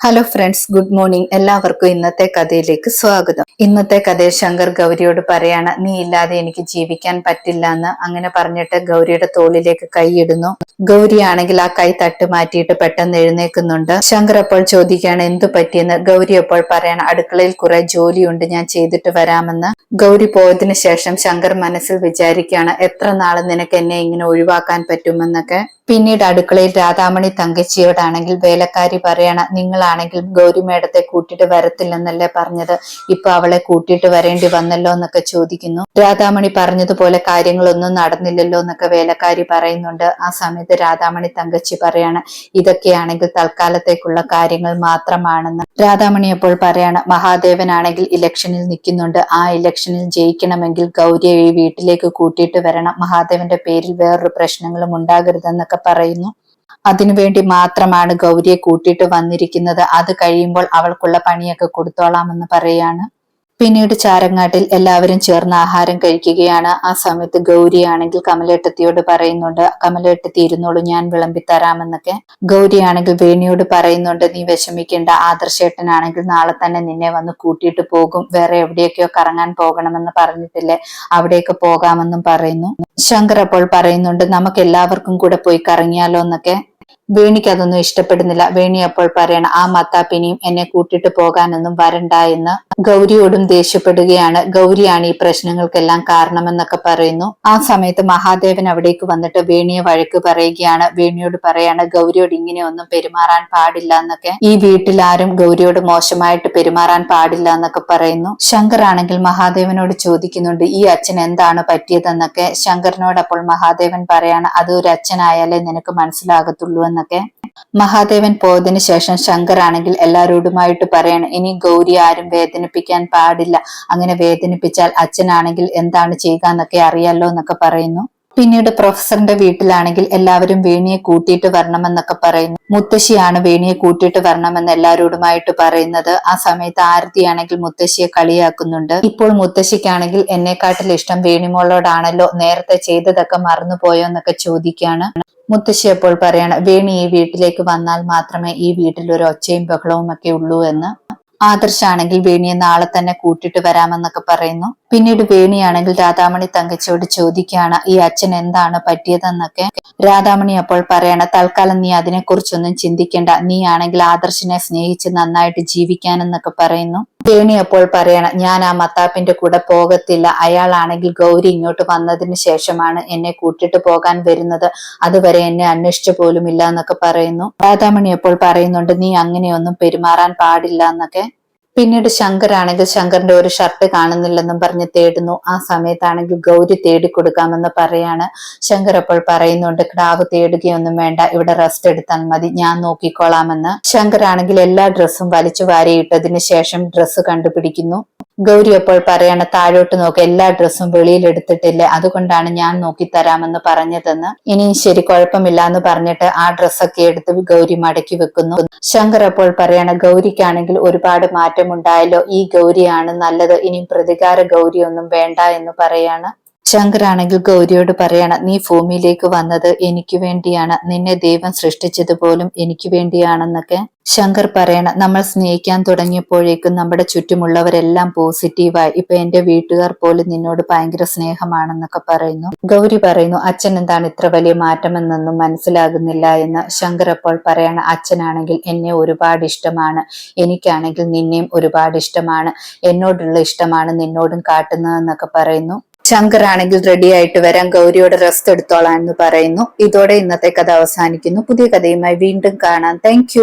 Hello friends good morning എല്ലാവർക്കും ഇന്നത്തെ കഥയിലേക്ക് സ്വാഗതം. ഇന്നത്തെ കഥയിൽ ശങ്കർ ഗൗരിയോട് പറയാണ് നീ ഇല്ലാതെ എനിക്ക് ജീവിക്കാൻ പറ്റില്ല എന്ന്. അങ്ങനെ പറഞ്ഞിട്ട് ഗൗരിയുടെ തോളിലേക്ക് കൈയിടുന്നു. ഗൗരി ആണെങ്കിൽ ആ കൈ തട്ട് മാറ്റിയിട്ട് പെട്ടെന്ന് എഴുന്നേക്കുന്നുണ്ട് ശങ്കർ അപ്പോൾ ചോദിക്കുകയാണ് എന്തു പറ്റിയെന്ന്? ഗൗരി അപ്പോൾ പറയണം അടുക്കളയിൽ കുറെ ജോലിയുണ്ട് ഞാൻ ചെയ്തിട്ട് വരാമെന്ന്. ഗൗരി പോയതിനു ശേഷം ശങ്കർ മനസ്സിൽ വിചാരിക്കുകയാണ് എത്ര നാൾ നിനക്ക് എന്നെ ഇങ്ങനെ ഒഴിവാക്കാൻ പറ്റുമെന്നൊക്കെ? പിന്നീട് അടുക്കളയിൽ രാധാമണി തങ്കച്ചിയോടാണെങ്കിൽ വേലക്കാരി പറയണ നിങ്ങളാണെങ്കിൽ ഗൗരി മേടത്തെ കൂട്ടിയിട്ട് വരത്തില്ലെന്നല്ലേ പറഞ്ഞത്? ഇപ്പൊ അവളെ കൂട്ടിയിട്ട് വരേണ്ടി വന്നല്ലോ എന്നൊക്കെ ചോദിക്കുന്നു. രാധാമണി പറഞ്ഞതുപോലെ കാര്യങ്ങളൊന്നും നടന്നില്ലല്ലോ എന്നൊക്കെ വേലക്കാരി പറയുന്നുണ്ട്. ആ സമയത്ത് രാധാമണി തങ്കച്ചി പറയാണ്. ഇതൊക്കെയാണെങ്കിൽ തൽക്കാലത്തേക്കുള്ള കാര്യങ്ങൾ മാത്രമാണെന്ന്. രാധാമണി അപ്പോൾ പറയാണ് മഹാദേവനാണെങ്കിൽ ഇലക്ഷനിൽ നിൽക്കുന്നുണ്ട്. ആ ഇലക്ഷനിൽ ജയിക്കണമെങ്കിൽ ഗൗരിയെ ഈ വീട്ടിലേക്ക് കൂട്ടിയിട്ട് വരണം. മഹാദേവന്റെ പേരിൽ വേറൊരു പ്രശ്നങ്ങളും ഉണ്ടാകരുതെന്നൊക്കെ പറയുന്നു. അതിനുവേണ്ടി മാത്രമാണ് ഗൗരിയെ കൂട്ടിയിട്ട് വന്നിരിക്കുന്നത്. അത് കഴിയുമ്പോൾ അവൾക്കുള്ള പണിയൊക്കെ കൊടുത്തോളാമെന്ന് പറയാണ്. പിന്നീട് ചാരങ്ങാട്ടിൽ എല്ലാവരും ചേർന്ന് ആഹാരം കഴിക്കുകയാണ്. ആ സമയത്ത് ഗൗരിയാണെങ്കിൽ കമലേട്ടത്തിയോട് പറയുന്നുണ്ട് കമലേട്ടത്തി ഇരുന്നോളൂ ഞാൻ വിളമ്പി തരാമെന്നൊക്കെ. ഗൗരിയാണെങ്കിൽ വേണിയോട് പറയുന്നുണ്ട് നീ വിഷമിക്കേണ്ട ആദർശേട്ടനാണെങ്കിൽ നാളെ തന്നെ നിന്നെ വന്ന് കൂട്ടിയിട്ട് പോകും. വേറെ എവിടെയൊക്കെയോ കറങ്ങാൻ പോകണമെന്ന് പറഞ്ഞിട്ടില്ലേ അവിടെയൊക്കെ പോകാമെന്നും പറയുന്നു. ശങ്കർ അപ്പോൾ പറയുന്നുണ്ട് നമുക്ക് എല്ലാവർക്കും കൂടെ പോയി കറങ്ങിയാലോ എന്നൊക്കെ വേണിക്ക് അതൊന്നും ഇഷ്ടപ്പെടുന്നില്ല. വേണി അപ്പോൾ പറയണം ആ മത്താപ്പിനിയും എന്നെ കൂട്ടിട്ട് പോകാനൊന്നും വരണ്ട എന്ന് ഗൗരിയോടും ദേഷ്യപ്പെടുകയാണ്. ഗൗരിയാണ് ഈ പ്രശ്നങ്ങൾക്കെല്ലാം കാരണമെന്നൊക്കെ പറയുന്നു. ആ സമയത്ത് മഹാദേവൻ അവിടേക്ക് വന്നിട്ട് വേണിയെ വഴക്ക് പറയുകയാണ്. വേണിയോട് പറയാണ് ഗൗരിയോട് ഇങ്ങനെയൊന്നും പെരുമാറാൻ പാടില്ല എന്നൊക്കെ. ഈ വീട്ടിൽ ആരും ഗൗരിയോട് മോശമായിട്ട് പെരുമാറാൻ പാടില്ല എന്നൊക്കെ പറയുന്നു. ശങ്കർ ആണെങ്കിൽ മഹാദേവനോട് ചോദിക്കുന്നുണ്ട് ഈ അച്ഛൻ എന്താണ് പറ്റിയതെന്നൊക്കെ? ശങ്കറിനോട് അപ്പോൾ മഹാദേവൻ പറയാണ് അത് ഒരു അച്ഛനായാലേ നിനക്ക് മനസ്സിലാകത്തുള്ളൂ എന്നൊക്കെ. മഹാദേവൻ പോയതിന് ശേഷം ശങ്കർ ആണെങ്കിൽ എല്ലാവരോടുമായിട്ട് പറയണം ഇനി ഗൗരി ആരും വേദനിപ്പിക്കാൻ പാടില്ല. അങ്ങനെ വേദനിപ്പിച്ചാൽ അച്ഛനാണെങ്കിൽ എന്താണ് ചെയ്യുക എന്നൊക്കെ അറിയാലോ എന്നൊക്കെ പറയുന്നു. പിന്നീട് പ്രൊഫസറിന്റെ വീട്ടിലാണെങ്കിൽ എല്ലാവരും വേണിയെ കൂട്ടിയിട്ട് വരണമെന്നൊക്കെ പറയുന്നു. മുത്തശ്ശിയാണ് വേണിയെ കൂട്ടിയിട്ട് വരണമെന്ന് എല്ലാവരോടുമായിട്ട് പറയുന്നത്. ആ സമയത്ത് ആരതിയാണെങ്കിൽ മുത്തശ്ശിയെ കളിയാക്കുന്നുണ്ട്. ഇപ്പോൾ മുത്തശ്ശിക്കാണെങ്കിൽ എന്നെക്കാട്ടിൽ ഇഷ്ടം വേണിമോളോടാണല്ലോ നേരത്തെ ചെയ്തതൊക്കെ മറന്നുപോയോ എന്നൊക്കെ ചോദിക്കാണ് മുത്തശ്ശി അപ്പോൾ പറയാണ് വേണി ഈ വീട്ടിലേക്ക് വന്നാൽ മാത്രമേ ഈ വീട്ടിൽ ഒരു ഒച്ചയും ബഹളവും ഒക്കെ ഉള്ളൂ എന്ന്. ആദർശാണെങ്കിൽ വേണിയെ നാളെ തന്നെ കൂട്ടിട്ട് വരാമെന്നൊക്കെ പറയുന്നു. പിന്നീട് വേണിയാണെങ്കിൽ രാധാമണി തങ്കച്ചിയോട് ചോദിക്കുകയാണ് ഈ അച്ഛൻ എന്താണ് പറ്റിയതെന്നൊക്കെ രാധാമണി അപ്പോൾ പറയണ തൽക്കാലം നീ അതിനെക്കുറിച്ചൊന്നും ചിന്തിക്കേണ്ട. നീ ആണെങ്കിൽ ആദർശിനെ സ്നേഹിച്ച് നന്നായിട്ട് ജീവിക്കാനെന്നൊക്കെ പറയുന്നു. വേണി അപ്പോൾ പറയണ ഞാൻ ആ മത്താപ്പിന്റെ കൂടെ പോകത്തില്ല. അയാളാണെങ്കിൽ ഗൗരി ഇങ്ങോട്ട് വന്നതിന് ശേഷമാണ് എന്നെ കൂട്ടിട്ട് പോകാൻ വരുന്നത്. അതുവരെ എന്നെ അന്വേഷിച്ചു പോലുമില്ല എന്നൊക്കെ പറയുന്നു. രാധാമണി അപ്പോൾ പറയുന്നുണ്ട് നീ അങ്ങനെയൊന്നും പെരുമാറാൻ പാടില്ല എന്നൊക്കെ. പിന്നീട് ശങ്കർ ആണെങ്കിൽ ശങ്കറിന്റെ ഒരു ഷർട്ട് കാണുന്നില്ലെന്നും പറഞ്ഞ് തേടുന്നു. ആ സമയത്താണെങ്കിൽ ഗൗരി തേടിക്കൊടുക്കാമെന്ന് പറയാണ്. ശങ്കർ അപ്പോൾ പറയുന്നുണ്ട് ക്രാവ് തേടുകയൊന്നും വേണ്ട ഇവിടെ റെസ്റ്റ് എടുത്താൽ മതി ഞാൻ നോക്കിക്കോളാമെന്ന്. ശങ്കർ ആണെങ്കിൽ എല്ലാ ഡ്രസ്സും വലിച്ചു വാരിയിട്ടതിന് ശേഷം ഡ്രസ്സ് കണ്ടുപിടിക്കുന്നു. ഗൗരി അപ്പോൾ പറയണ താഴോട്ട് നോക്ക് എല്ലാ ഡ്രസ്സും വെളിയിൽ എടുത്തിട്ടില്ലേ അതുകൊണ്ടാണ് ഞാൻ നോക്കി തരാമെന്ന് പറഞ്ഞതെന്ന്. ഇനി ശരി കുഴപ്പമില്ല എന്ന് പറഞ്ഞിട്ട് ആ ഡ്രസ്സൊക്കെ എടുത്ത് ഗൗരി മടക്കി വെക്കുന്നു. ശങ്കർ അപ്പോൾ പറയണ ഗൗരിക്കാണെങ്കിൽ ഒരുപാട് മാറ്റമുണ്ടായല്ലോ ഈ ഗൗരിയാണ് നല്ലത് ഇനി പ്രതികാര ഗൗരി ഒന്നും വേണ്ട എന്ന് പറയാണ്. ശങ്കരാണെങ്കിൽ ഗൗരിയോട് പറയണ നീ ഭൂമിയിലേക്ക് വന്നത് എനിക്ക് വേണ്ടിയാണ് നിന്നെ ദൈവം സൃഷ്ടിച്ചത് പോലും എനിക്ക് വേണ്ടിയാണെന്നൊക്കെ. ശങ്കർ പറയണ നമ്മൾ സ്നേഹിക്കാൻ തുടങ്ങിയപ്പോഴേക്കും നമ്മുടെ ചുറ്റുമുള്ളവരെല്ലാം പോസിറ്റീവായി. ഇപ്പൊ എന്റെ വീട്ടുകാർ പോലും നിന്നോട് ഭയങ്കര സ്നേഹമാണെന്നൊക്കെ പറയുന്നു. ഗൗരി പറയുന്നു അച്ഛൻ എന്താണ് ഇത്ര വലിയ മാറ്റമെന്നൊന്നും മനസ്സിലാകുന്നില്ല എന്ന്. ശങ്കർ അപ്പോൾ പറയണ അച്ഛനാണെങ്കിൽ എന്നെ ഒരുപാട് ഇഷ്ടമാണ്. എനിക്കാണെങ്കിൽ നിന്നെയും ഒരുപാട് ഇഷ്ടമാണ്. എന്നോടുള്ള ഇഷ്ടമാണ് നിന്നോടും കാട്ടുന്നതെന്നൊക്കെ പറയുന്നു. ശങ്കർ ആണെങ്കിൽ റെഡി ആയിട്ട് വരാൻ ഗൗരിയോട് റെസ്റ്റ് എടുത്തോളാം എന്ന് പറയുന്നു. ഇതോടെ ഇന്നത്തെ കഥ അവസാനിക്കുന്നു. പുതിയ കഥയുമായി വീണ്ടും കാണാം. താങ്ക്